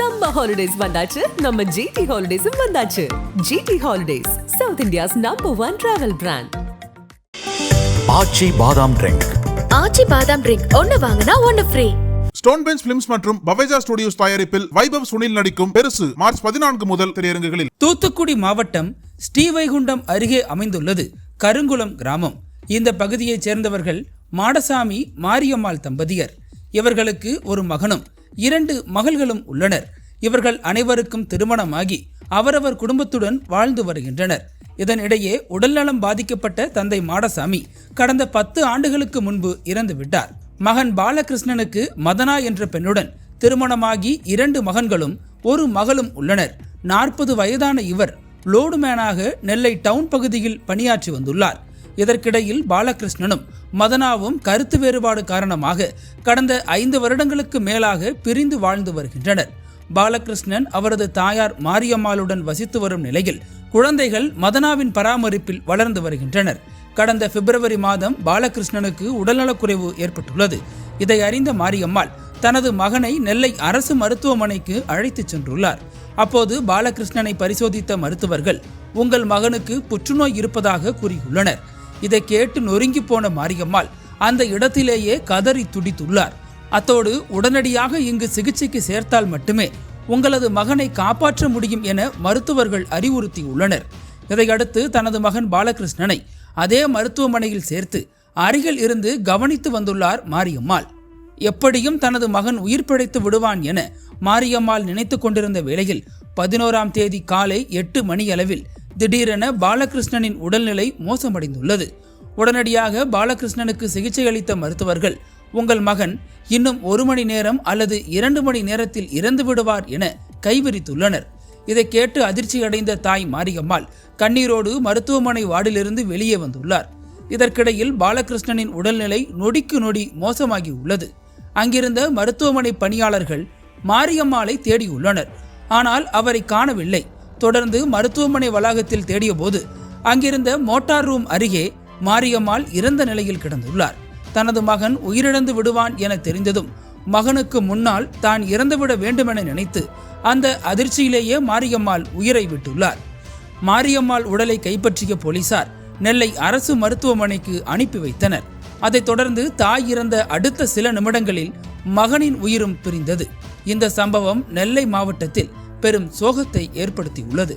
Summer holidays வந்தாச்சு. நம்ம GT ஹாலிடேஸும் வந்தாச்சு. GT holidays South India's number one travel brand Aachi பாதாம் ட்ரிங்க் ஆச்சி பாதாம் ட்ரிங்க் ஒன்னு வாங்கினா ஒன்னு ஃப்ரீ ஸ்டோன் பெஞ்ச் பிலிம்ஸ் மற்றும் பவேஜா ஸ்டுடியோஸ் தயாரிப்பில் வைபவ் சுனில் நடிக்கும் பெருசு மார்ச் பதினான்கு முதல் திரையரங்குகளில். தூத்துக்குடி மாவட்டம் ஸ்ரீவைகுண்டம் அருகே அமைந்துள்ளது கருங்குளம் கிராமம். இந்த பகுதியைச் சேர்ந்தவர்கள் மாடசாமி மாரியம்மாள் தம்பதியர். இவர்களுக்கு ஒரு மகனும். இரண்டு மகள்களும் உள்ளனர். இவர்கள் அனைவருக்கும் திருமணமாகி அவரவர் குடும்பத்துடன் வாழ்ந்து வருகின்றனர். இதனிடையே உடல்நலம் பாதிக்கப்பட்ட தந்தை மாடசாமி கடந்த பத்து ஆண்டுகளுக்கு முன்பு இறந்து விட்டார். மகன் பாலகிருஷ்ணனுக்கு மதனா என்ற பெண்ணுடன் திருமணமாகி இரண்டு மகன்களும் ஒரு மகளும் உள்ளனர். நாற்பது வயதான இவர் லோடுமேனாக நெல்லை டவுன் பகுதியில் பணியாற்றி வந்துள்ளார். இதற்கிடையில் பாலகிருஷ்ணனும் மதனாவும் கருத்து வேறுபாடு காரணமாக கடந்த ஐந்து வருடங்களுக்கு மேலாக பிரிந்து வாழ்ந்து வருகின்றனர். பாலகிருஷ்ணன் அவரது தாயார் மாரியம்மாளுடன் வசித்து வரும் நிலையில் குழந்தைகள் மதனாவின் பராமரிப்பில் வளர்ந்து வருகின்றனர். கடந்த பிப்ரவரி மாதம் பாலகிருஷ்ணனுக்கு உடல்நலக்குறைவு ஏற்பட்டுள்ளது. இதை அறிந்த மாரியம்மாள் தனது மகனை நெல்லை அரசு மருத்துவமனைக்கு அழைத்துச் சென்றுள்ளார். அப்போது பாலகிருஷ்ணனை பரிசோதித்த மருத்துவர்கள் உங்கள் மகனுக்கு புற்றுநோய் இருப்பதாக கூறியுள்ளனர். இதை கேட்டு நொறுங்கி போன மாரியம்மாள் அந்த இடத்திலேயே கதறி துடித்துள்ளார். அத்தோடு உடனடியாக இங்கு சிகிச்சைக்கு சேர்த்தால் மட்டுமே உங்களது மகனை காப்பாற்ற முடியும் என மருத்துவர்கள் அறிவுறுத்தியுள்ளனர். இதையடுத்து தனது மகன் பாலகிருஷ்ணனை அதே மருத்துவமனையில் சேர்த்து அருகில் இருந்து கவனித்து வந்துள்ளார் மாரியம்மாள். எப்படியும் தனது மகன் உயிர் பிழைத்து விடுவான் என மாரியம்மாள் நினைத்து கொண்டிருந்த வேளையில் பதினோராம் தேதி காலை எட்டு மணியளவில் திடீரென பாலகிருஷ்ணனின் உடல்நிலை மோசமடைந்துள்ளது. உடனடியாக பாலகிருஷ்ணனுக்கு சிகிச்சை அளித்த மருத்துவர்கள் உங்கள் மகன் இன்னும் ஒரு மணி நேரம் அல்லது இரண்டு மணி நேரத்தில் இறந்து விடுவார் என கைவிரித்துள்ளனர். இதை கேட்டு அதிர்ச்சியடைந்த தாய் மாரியம்மாள் கண்ணீரோடு மருத்துவமனை வார்டிலிருந்து வெளியே வந்துள்ளார். இதற்கிடையில் பாலகிருஷ்ணனின் உடல்நிலை நொடிக்கு நொடி மோசமாகி உள்ளது. அங்கிருந்த மருத்துவமனை பணியாளர்கள் மாரியம்மாளை தேடியுள்ளனர். ஆனால் அவரை காணவில்லை. தொடர்ந்து மருத்துவமனை வளாகத்தில் தேடியபோது அங்கிருந்த மோட்டார் ரூம் அருகே மாரியம்மாள் இறந்த நிலையில் கிடந்துள்ளார். தனது மகன் உயிரிழந்து விடுவான் என தெரிந்ததும் மகனுக்கு முன்னால் தான் இறந்துவிட வேண்டுமென நினைத்து அந்த அதிர்ச்சியிலேயே மாரியம்மாள் உயிரை விட்டுள்ளார். மாரியம்மாள் உடலை கைப்பற்றிய போலீசார் நெல்லை அரசு மருத்துவமனைக்கு அனுப்பி வைத்தனர். அதைத் தொடர்ந்து தாய் இறந்த அடுத்த சில நிமிடங்களில் மகனின் உயிரும் பிரிந்தது. இந்த சம்பவம் நெல்லை மாவட்டத்தில் பெரும் சோகத்தை ஏற்படுத்தியுள்ளது.